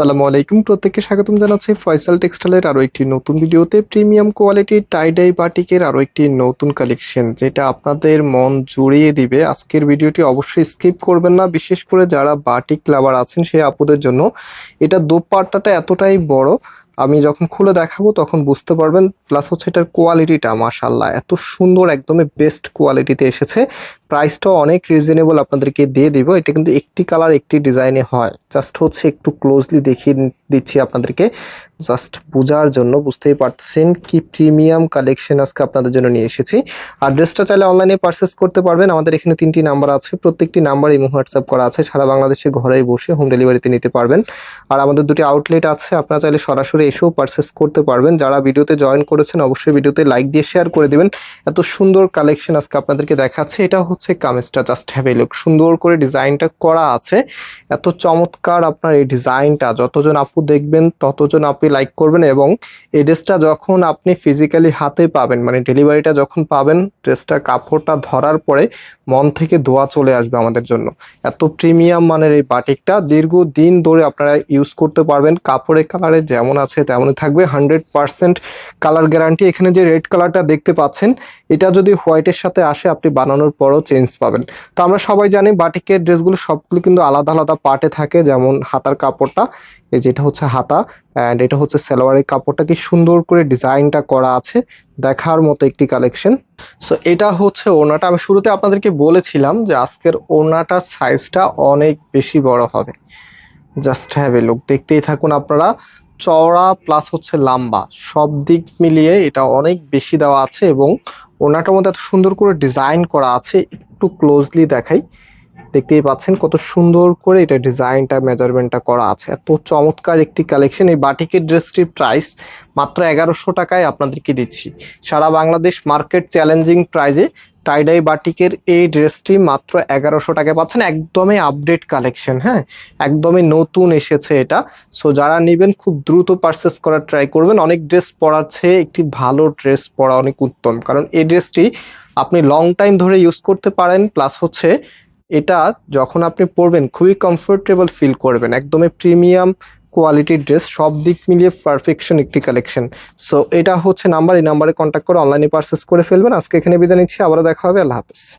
আসসালামু আলাইকুম প্রত্যেককে স্বাগতম জানাচ্ছি ফয়সাল টেক্সটাইলের আরও একটি নতুন ভিডিওতে। প্রিমিয়াম কোয়ালিটির টাইডাই বাটিকের আরও একটি নতুন কালেকশন, যেটা আপনাদের মন জুড়িয়ে দিবে। আজকের ভিডিওটি অবশ্যই স্কিপ করবেন না, বিশেষ করে যারা বাটিক লাভার আছেন সেই আপুদের জন্য। এটা দোপাট্টাটা এতটাই বড়, আমি যখন খুলে দেখাবো তখন বুঝতে পারবেন। প্লাস হচ্ছে এটার কোয়ালিটিটা মাশাল্লাহ এত সুন্দর, একদমই বেস্ট কোয়ালিটিতে এসেছে। প্রাইসটাও অনেক রিজনেবল আপনাদেরকে দিয়ে দিব। এটা কিন্তু একটি কালার একটি ডিজাইনে হয়। জাস্ট হচ্ছে একটু ক্লোজলি দেখিয়ে দিচ্ছি আপনাদেরকে। জাস্ট বোঝার জন্য বুঝতেই পারতেছেন কি প্রিমিয়াম কালেকশন আজকে আপনাদের জন্য নিয়ে এসেছি। আর ড্রেসটা চাইলে অনলাইনে পারচেস করতে পারবেন। আমাদের এখানে তিনটি নাম্বার আছে। প্রত্যেকটি নাম্বার ইমো হোয়াটসঅ্যাপ করা আছে। সারা বাংলাদেশে ঘরেই বসে হোম ডেলিভারিতে নিতে পারবেন। আর আমাদের দুটি আউটলেট আছে। আপনারা চাইলে সরাসরি এসেও পারচেস করতে পারবেন। যারা ভিডিওতে জয়েন করেছেন, অবশ্যই ভিডিওতে লাইক দিয়ে শেয়ার করে দিবেন। এত সুন্দর কালেকশন আজকে আপনাদেরকে দেখাচ্ছে। এটা হচ্ছে কামিজটা জাস্ট হ্যাভ এ লুক সুন্দর করে ডিজাইনটা করা আছে। এত চমৎকার আপনার এই ডিজাইনটা যতজন আপু দেখবেন, ততজন আপনি লাইক করবেন এবং এই ড্রেসটা যখন আপনি ফিজিক্যালি হাতে পাবেন মানে ডেলিভারিটা যখন পাবেন ড্রেসটার কাপড়টা ধরার পরে মন থেকে ধোয়া চলে আসবে আমাদের জন্য। এত প্রিমিয়াম মানের এই বাটিকটা দীর্ঘদিন ধরে আপনারা ইউজ করতে পারবেন। কাপড়ের কালারে যেমন আছে, তেমনই থাকবে। হান্ড্রেড পারসেন্ট কালার গ্যারান্টি এখানে যে রেড কালারটা দেখতে পাচ্ছেন, এটা যদি হোয়াইটের সাথে আসে, আপনি বানানোর পরও চেঞ্জ পাবেন। তো আমরা সবাই জানি বাটিকের ড্রেসগুলো সবগুলো কিন্তু আলাদা আলাদা পার্টে থাকে, যেমন হাতার কাপড়টা, এই যেটা হচ্ছে হাতা অ্যান্ড এটা হচ্ছে সালোয়ারের কাপড়টা কি সুন্দর করে ডিজাইনটা করা আছে, দেখার মতো একটি কালেকশন সো এটা হচ্ছে ওড়নাটা। আমি শুরুতে আপনাদেরকে বলেছিলাম যে আজকের ওড়নাটার সাইজটা অনেক বেশি বড় হবে। জাস্ট হ্যাভ এ লুক দেখতেই থাকুন আপনারা। চওড়া প্লাস হচ্ছে লম্বা। সব দিক মিলিয়ে এটা অনেক বেশি দেওয়া আছে এবং ওড়নাটার মধ্যে এত সুন্দর করে ডিজাইন করা আছে, একটু ক্লোজলি দেখাই। দেখতেই পাচ্ছেন কত সুন্দর করে এটা ডিজাইনটা মেজারমেন্টটা করা আছে। এত চমৎকার একটি কালেকশন এই বাটিকের ড্রেসটির প্রাইস মাত্র এগারোশো টাকায় আপনাদেরকে দিচ্ছি। সারা বাংলাদেশ মার্কেট চ্যালেঞ্জিং প্রাইজে টাইডাই বাটিকের এই ড্রেসটি মাত্র এগারোশো টাকায় পাচ্ছেন। একদমই আপডেট কালেকশন হ্যাঁ? একদমই নতুন এসেছে এটা। সো যারা নেবেন, খুব দ্রুত পারচেস করার ট্রাই করবেন। অনেক ড্রেস পরার চেয়ে একটি ভালো ড্রেস পরা অনেক উত্তম। কারণ এই ড্রেসটি আপনি লং টাইম ধরে ইউজ করতে পারেন। প্লাস হচ্ছে, এটা যখন আপনি পরবেন, খুবই কমফোর্টেবল ফিল করবেন। একদমই প্রিমিয়াম কোয়ালিটির ড্রেস সব দিক মিলিয়ে পারফেকশন একটি কালেকশন সো এটা হচ্ছে নাম্বার এই নাম্বারে কন্ট্যাক্ট করে অনলাইনে পারচেস করে ফেলবেন। আজকে এখানে বিদায় নিচ্ছি, আবারও দেখা হবে, আল্লাহ হাফেজ।